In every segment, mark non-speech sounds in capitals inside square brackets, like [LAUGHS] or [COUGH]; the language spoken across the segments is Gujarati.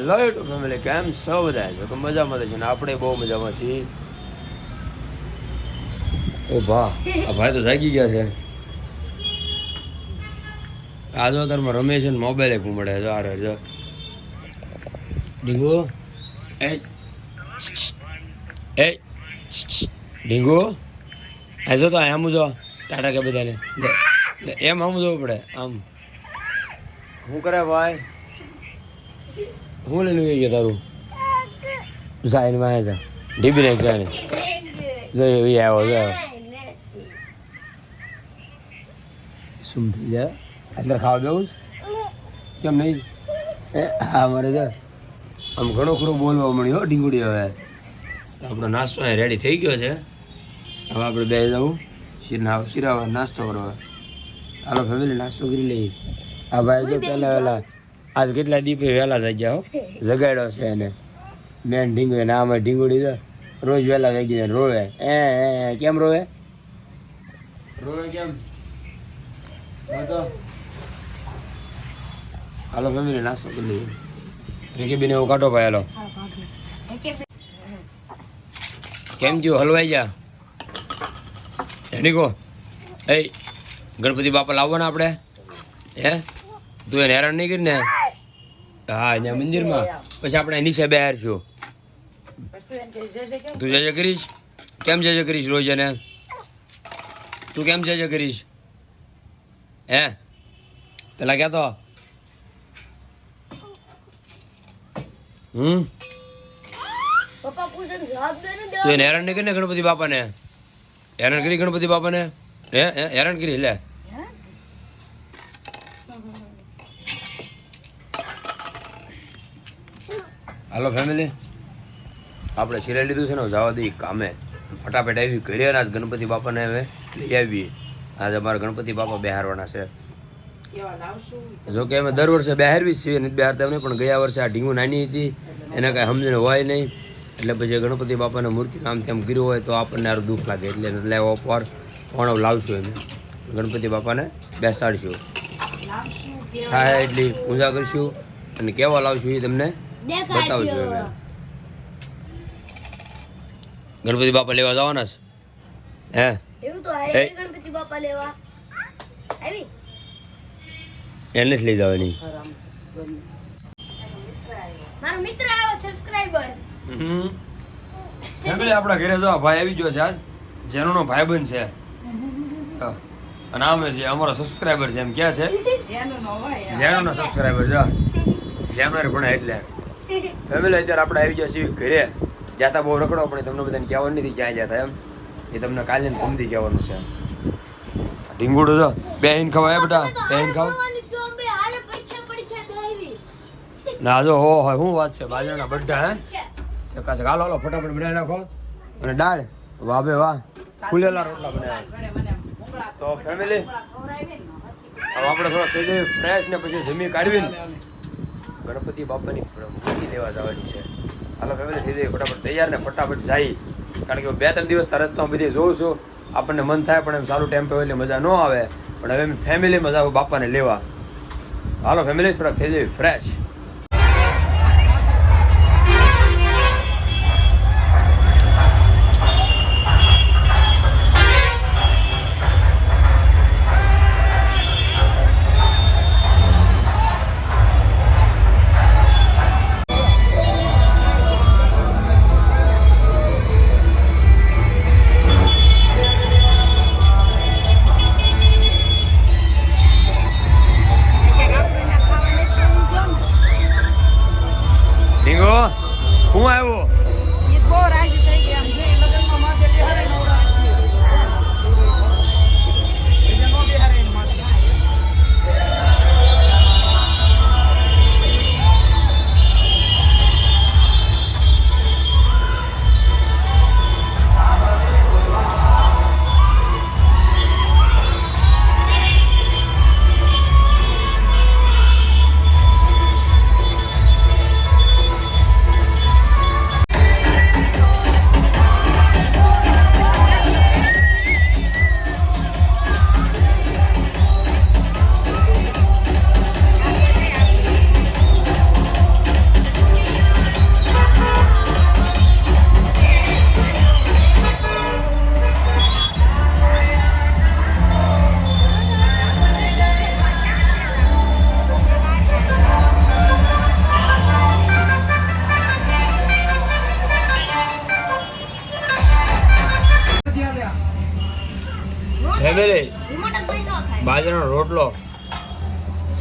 હેલો યુટ્યુબ ફેમિલી કેમ છો બધા જો કે મજામાં છે ને આપણે બહુ મજામાં છીએ. ઓ ભા આ ભાઈ તો જાગી ગયા છે. આજો તારમાં રમે છે ને મોબાઈલે ઘૂમડે જો આ રહ્યો જો. ડીંગો. એ એ ડીંગો. આ જો તો આમ જો ટાટા કે બધાને. એમ આમ જોવું પડે આમ. શું કરે ભાઈ? હું લઈને ગયો તારું? સાઈનમાં જા ડીબી ને જોઈ એ આવ્યો જો શું થઈ જાય અંદર ખાવા બેવું કેમ નહીં? એ હા મારે જા. આમ ઘણો ખરો બોલવા મળ્યો હો ઢીંગુડી હવે. આપણો નાસ્તો અહીં રેડી થઈ ગયો છે. હવે આપણે બે જવું. શીરના શીરા નાસ્તો કરવા. હાલો ફેમિલી નાસ્તો કરી લઈએ. આ ભાઈ જો પહેલા વહેલા. આજ કેટલા દીપે વહેલા થઈ ગયા જગાડ્યો છે એને. મેં ઢીંગુ ના આમાં ઢીંગુડી તો રોજ વહેલા થઈ ગયા રોવે. એ કેમ રોવે? રોવે કેમ? હા હાલો ફેમિલી નાસ્તો કરી લઈએ. રેકી બેને એવું કાઢો ભાઈ હાલો. કેમ થયું? હલવાઈ જા એની એ ગણપતિ બાપા લાવવાના આપણે? હે? તું એને હેરાન નહીં કરી ને? હા, અહીંયા મંદિરમાં. પછી આપણે નીચે બહાર છું. તું જય કરીશ? કેમ જય કરીશ રોજ એને તું કેમ જય કરીશ? હે? પેલા કહેતો હમ? તું એને હેરાન નહીં કરી ને ગણપતિ બાપાને? હેરાન કરી ગણપતિ બાપાને? હે? હેરાન કરી લે. હાલો ફેમિલી આપણે સિરાઈ લીધું છે ને જવા દઈએ કામે. ફટાફટ આવી ઘરે અને આજ ગણપતિ બાપાને હવે લઈ આવીએ. આજે અમારા ગણપતિ બાપા બેહારવાના છે. જો કે અમે દર વર્ષે બેહારવી જ છીએ નથી બેહારતા નહીં પણ ગયા વર્ષે આ ઢીંગું નાની હતી. એને કાંઈ સમજણ હોય નહીં. એટલે પછી ગણપતિ બાપાને મૂર્તિ નામ તેમ કર્યું હોય તો આપણને આરું દુઃખ લાગે. એટલે એટલે ઓપવાર પણ લાવશું એને. ગણપતિ બાપાને બેસાડશું. થાય એટલી પૂજા કરશું. અને કેવા લાવશું એ તમને બતાવશું અમે ગણપતિ બાપા લેવા જવાના છે? હે? એવું તો એ. ગણપતિ બાપા લેવા. આવી. એને જ લઈ જવાની. મારો મિત્ર આવ્યો સબસ્ક્રાઇબર ફેમિલી આપણા ઘરે જો ભાઈ આવી ગયો છે આજ. જેનો બન છે. અને આમે છે અમારો સબસ્ક્રાઇબર છે એમ ક્યાં છે. જેનો સબસ્ક્રાઇબર છે જેમનાર ભણે એટલે. ફેમિલી અત્યારે આપણે આવી જશે ઘરે. જાતા બહુ રખડો, પણ તમને બધાને કહેવાનું નથી ક્યાં જતા એમ. એ તમને કાલે ને કહેવાનું છે ઢીંગુડો જો, બે હિન ખવાય બેટા. બે હિન ખાવ. ના, જો, હો હોય શું વાત છે? બાજરાના બધા, હે? ચકાચક હાલો હાલો, ફટાફટ બનાવી નાખો. અને દાળ? વાહ, બે, વાહ. ફૂલેલા રોટલા બનાવ્યા. તો, ફેમિલી, હવે આપણે થોડા ફ્રેશ ને પછી જમી કાઢવી ગણપતિ બાપાની મૂર્તિ લેવા જવાની છે. હાલો ફેમિલી થઈ જાય. ફટાફટ તૈયાર ને ફટાફટ જાય. કારણ કે બે ત્રણ દિવસ રસ્તામાં બધી જોઉં છું. આપણને મન થાય પણ એમ સારું ટેમ્પો એટલે મજા ન આવે. પણ હવે ફેમિલી મજા આવે બાપાને લેવા. હાલો ફેમિલી થોડાક થઈ જાય. ફ્રેશ હું આવ્યો.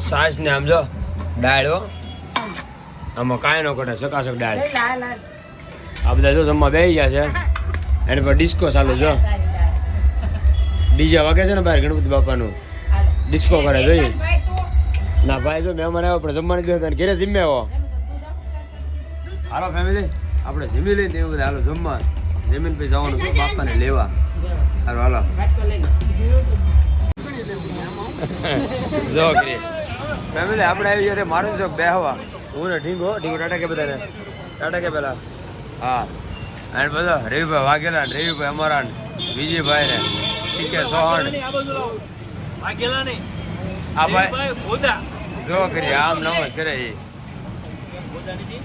છાશ ને આમ જો દાળ હો. આમાં કાંઈ ન કટે સકાસક દાળ. આ બધા જો જમવા બેસી ગયા છે. એની પર ડિસ્કો ચાલુ જો. ડીજે વાગે છે ને બહાર ગણપતિ બાપાનું. ડિસ્કો કરે જોઈ. ના ભાઈ જો મહેમાન આવ્યો પણ જમવાની દે તને ઘેરે જીમે આવો હાલો ફેમિલી આપણે જીમી લઈએ તેવું બધા હાલો જમવા. જમીન પછી જવાનું છે બાપાને લેવા. હાલો હાલો. [LAUGHS] [LAUGHS] જો કરી ફેમિલી, આપણે આવી જાય મારું ચોક બેહવા. હું ને ઢીંગો ઢીંગો ટાટા કે બધાને ટાટા કે પેલા હા. અને બધા રવિભાઈ વાઘેલા ને રવિભાઈ અમારા ને વિજયભાઈ ને ટીકે સોહણ આ ભાઈ જો કરી આમ નમસ કરે એ.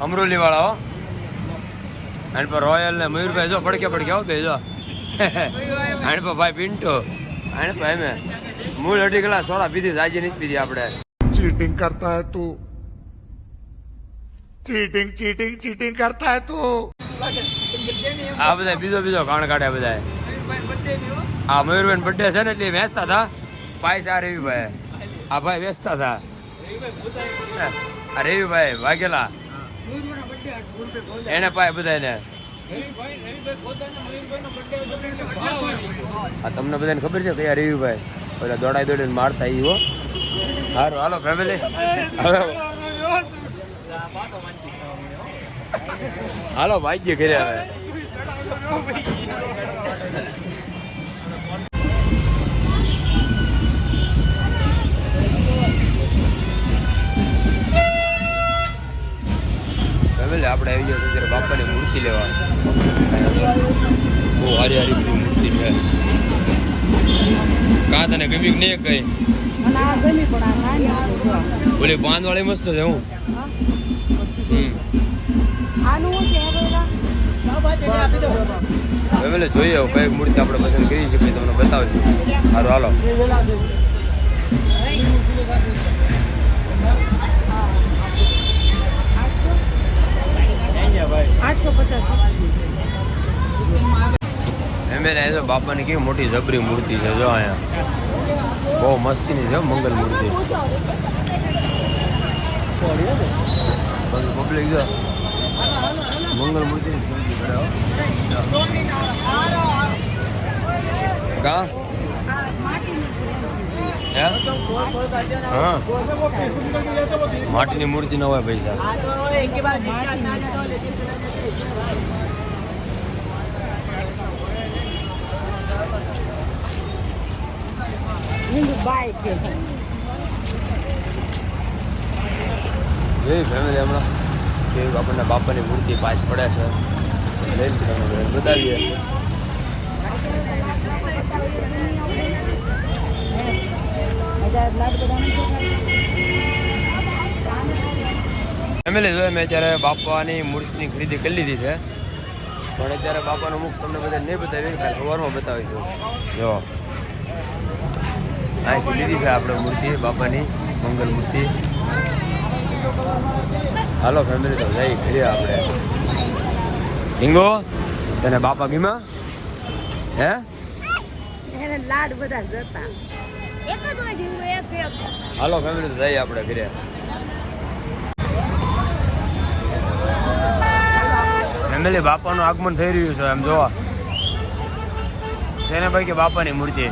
અમરોલી વાળા હો. અને પર રોયલ ને મયુરભાઈ જો પડકે પડકે આવો બેજો [LAUGHS] અને પર ભાઈ પિન્ટો. અને પર એમે મૂળ અઢી કલાક સોડા પીધી, જાજી નથી પીધી આપણે. चीटिंग करता है तू चीटिंग चीटिंग चीटिंग करता है तू આ બધા બીજો બીજો કાણ કાઢ્યા બધા આ મયુરભાઈ બર્થડે છે ને એટલે વેચતા હતા પૈસા રવિભાઈ આ ભાઈ વેચતા હતા આ રવિભાઈ વાઘેલા એને પાય બધાને આ તમને બધાને ખબર છે કયા રવિભાઈ ઓલા દોડાઈ દોડીને મારતા ઈ હો સારું હાલો ફેમિલી હવે હાલો, ભાગ્ય ઘરે હવે ફેમિલી આપણે આવી ગયા છે બાપાની મૂર્તિ લેવા. બહુ હારી હારી મૂર્તિ છે. કાં તને ગમી નહીં કઈ. ઓલી બાંધ વાળી મસ્ત છે હું. હવે જોઈએ હવે કઈ મૂર્તિ આપણે પસંદ કરી છે પછી તમને બતાવશું. સારું હાલો. આઠસો? આઠસો પચાસ ફેમિલી અહીં તો બાપાની કેવી મોટી જબરી મૂર્તિ છે, જો અહીંયા. બહુ મસ્તીની છે હો, મંગલ મૂર્તિ. પબ્લિક જો. મંગલ મૂર્તિ કા? હે? હા. માટીની મૂર્તિ ન હોય પૈસા. બાઈ ફેમિલી હમણાં. જેવી આપણને બાપાની મૂર્તિ પાસ પડે છે. લઈને બધાને બતાવીએ. ફેમિલી જોઈએ મેં અત્યારે બાપાની મૂર્તિની ખરીદી કરી લીધી છે. પણ અત્યારે બાપાનું મુખ તમને બધા નહીં બતાવી કાલે સવારમાં બતાવીશું. જો. અહીંથી લીધી છે આપણે મૂર્તિ બાપાની મંગલ મૂર્તિ. હાલો ફેમિલી તો જઈ ઘરે આપણે. હિંગો તને બાપા ગીમા હે? એને લાડ બધા જતા. એક જ હોય ઢીંગો એક એક. હાલો ફેમિલી તો જઈએ આપણે ઘરે ફેમિલી બાપાનું આગમન થઈ રહ્યું છે એમ જોવા. સેને ભાઈ કે બાપાની મૂર્તિ?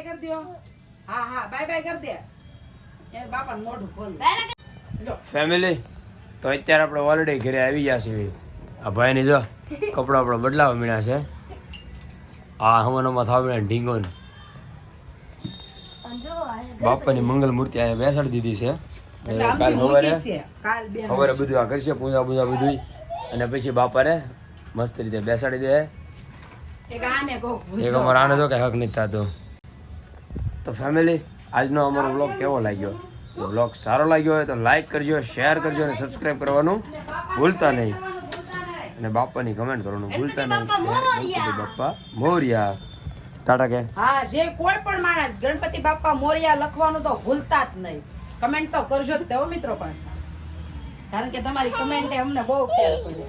બાય કરી દો હા હા બાય બાય કરી દે. એ બાપા મોઢું ખોલ. ફેમિલી તો અત્યારે આપણે ઓલરેડી ઘરે આવી ગયા છીએ. આ ભાઈની જો કપડાં આપણે બદલાવા મીણ્યા છે. આ હમણાં થવા મીણ્યા ઢીંગો ને બાપાની મંગલ મૂર્તિ અહીંયા બેસાડી દીધી છે. કાલ સવારે મૂકી છે. કાલ બે સવારે બધું આ કરશે પૂજા પૂજા બધું અને પછી બાપાને મસ્ત રીતે બેસાડી દે. એક અમારો આને જો કઈ હક નથી થતો. તો ફેમિલી આજનો અમારો વ્લોગ કેવો લાગ્યો? વ્લોગ સારો લાગ્યો હોય તો લાઈક કરજો શેર કરજો અને સબસ્ક્રાઈબ કરવાનું ભૂલતા નહીં. અને બાપાની કમેન્ટ કરવાનું ભૂલતા નહીં. બાપ્પા મોરિયા. ટાટા કે? હા જે કોઈ પણ માણસ ગણપતિ બાપા મોરિયા લખવાનું તો ભૂલતા જ નહીં. કમેન્ટ તો કરજો જ તેઓ મિત્રો પાસે કારણ કે તમારી કમેન્ટ અમને બહુ ખ્યાલ પડે.